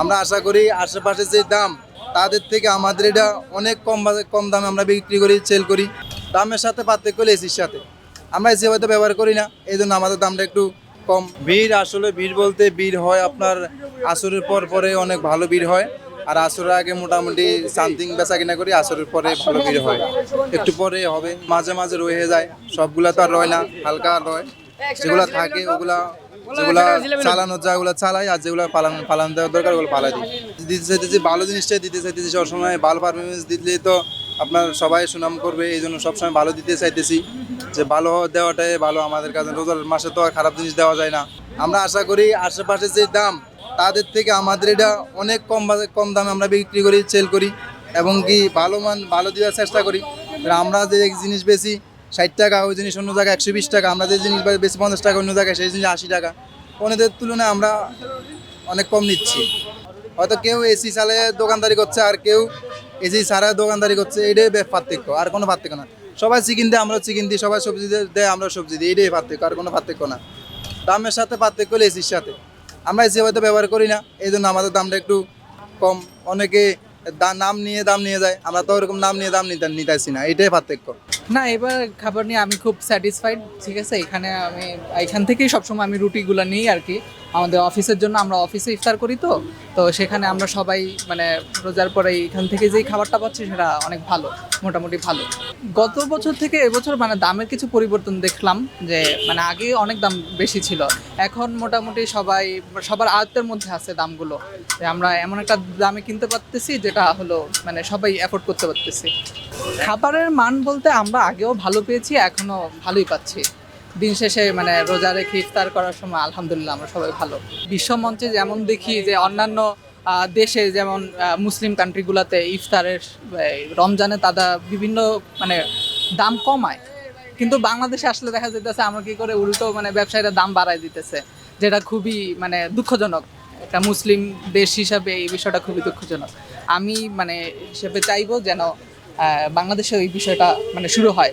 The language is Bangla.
আমরা আশা করি আশেপাশে যে দাম, তাদের থেকে আমাদের এটা অনেক কম কম দামে আমরা বিক্রি করি সেল করি। দামের সাথে পার্থক্য হলে এসির সাথে। আমরা এসি হয়তো ব্যবহার করি না এই জন্য আমাদের দামটা একটু কম। ভিড় আসলে, ভিড় বলতে ভিড় হয় আপনার আসরের পর পরে অনেক ভালো ভিড় হয়, আর আসরের আগে মোটামুটি সামথিং বেচা কিনা করি, আসরের পরে ভালো ভিড় হয়। একটু পরে হবে, মাঝে মাঝে রয়ে যায়, সবগুলা তো আর রয় না, হালকা রয়। যেগুলো থাকে, ওগুলা যেগুলা চালানো যায় ওগুলা চালাই আর যেগুলা পালানো পালানো দেওয়ার দরকার ওগুলো পালাই দিই। দিতে চাইতেছি ভালো জিনিসটাই দিতে চাইতেছি সবসময় ভালো পারফরমেন্স দিলে তো আপনার সবাই সুনাম করবে এই জন্য সবসময় ভালো দিতে চাইতেছি। যে ভালো দেওয়াটাই ভালো আমাদের কাছে রোজার মাসে তো আর খারাপ জিনিস দেওয়া যায় না। আমরা আশা করি আশেপাশে যে দাম তাদের থেকে আমাদের এটা অনেক কম কম দামে আমরা বিক্রি করি সেল করি এবং কি ভালো মান ভালো দেওয়ার চেষ্টা করি। আমরা যে জিনিস বেশি ষাট টাকা, ওই জিনিস অন্য জায়গায় একশো বিশ টাকা, আমরা যে জিনিস বেশি পঞ্চাশ টাকা অন্য জায়গায়, সেই জিনিস আশি টাকা। অন্যদের তুলনায় আমরা অনেক কম নিচ্ছি। হয়তো কেউ এসি চালে দোকানদারি করছে, আর কেউ এসি ছাড়া দোকানদারি করছে, এটাই পার্থক্য, আর কোনো পার্থক্য না। সবাই চিকেন দেয় আমরা চিকেন দিই, সবাই সবজি দেয় আমরা সবজি দিই, এটাই পার্থক্য, আর কোনো পার্থক্য না। দামের সাথে পার্থক্য হলে এসির সাথে। আমরা এসি হয়তো ব্যবহার করি না এই জন্য আমাদের দামটা একটু কম। অনেকে নাম নিয়ে দাম নিয়ে যায়, আমরা তো ওরকম নাম নিয়ে দাম নিতে নিতেছি না, এটাই পার্থক্য। না, এবার খাবার নিয়ে আমি খুব স্যাটিসফাইড ঠিক আছে? এখানে আমি, এখান থেকেই সবসময় আমি রুটিগুলো নিই আর কি। আমাদের অফিসের জন্য আমরা অফিসে ইফতার করি তো তো সেখানে আমরা সবাই মানে রোজার পরে এখান থেকে যেই খাবারটা পাচ্ছি সেটা অনেক ভালো, মোটামুটি ভালো। গত বছর থেকে এবছর মানে দামের কিছু পরিবর্তন দেখলাম যে মানে আগে অনেক দাম বেশি ছিল, এখন মোটামুটি সবাই, সবার আয়ত্তের মধ্যে আছে দামগুলো। আমরা এমন একটা দামে কিনতে পারতেছি যেটা হলো মানে সবাই অ্যাফোর্ড করতে পারতেছি। খাবারের মান বলতে আমরা আগেও ভালো পেয়েছি, এখনও ভালোই পাচ্ছি। দিন শেষে মানে রোজা রেখে ইফতার করার সময় আলহামদুলিল্লাহ আমরা সবাই ভালো। বিশ্ব মঞ্চে যেমন দেখি যে অন্যান্য দেশে যেমন মুসলিম কান্ট্রিগুলোতে ইফতারের রমজানে তারা বিভিন্ন মানে দাম কমায়। কিন্তু বাংলাদেশে আসলে দেখা যেতেছে আমরা কি করে উল্টো মানে ব্যবসায়ীরা দাম বাড়ায় দিতেছে, যেটা খুবই মানে দুঃখজনক। একটা মুসলিম দেশ হিসাবে এই বিষয়টা খুবই দুঃখজনক। আমি মানে হিসেবে চাইব যেন বাংলাদেশে এই বিষয়টা মানে শুরু হয়।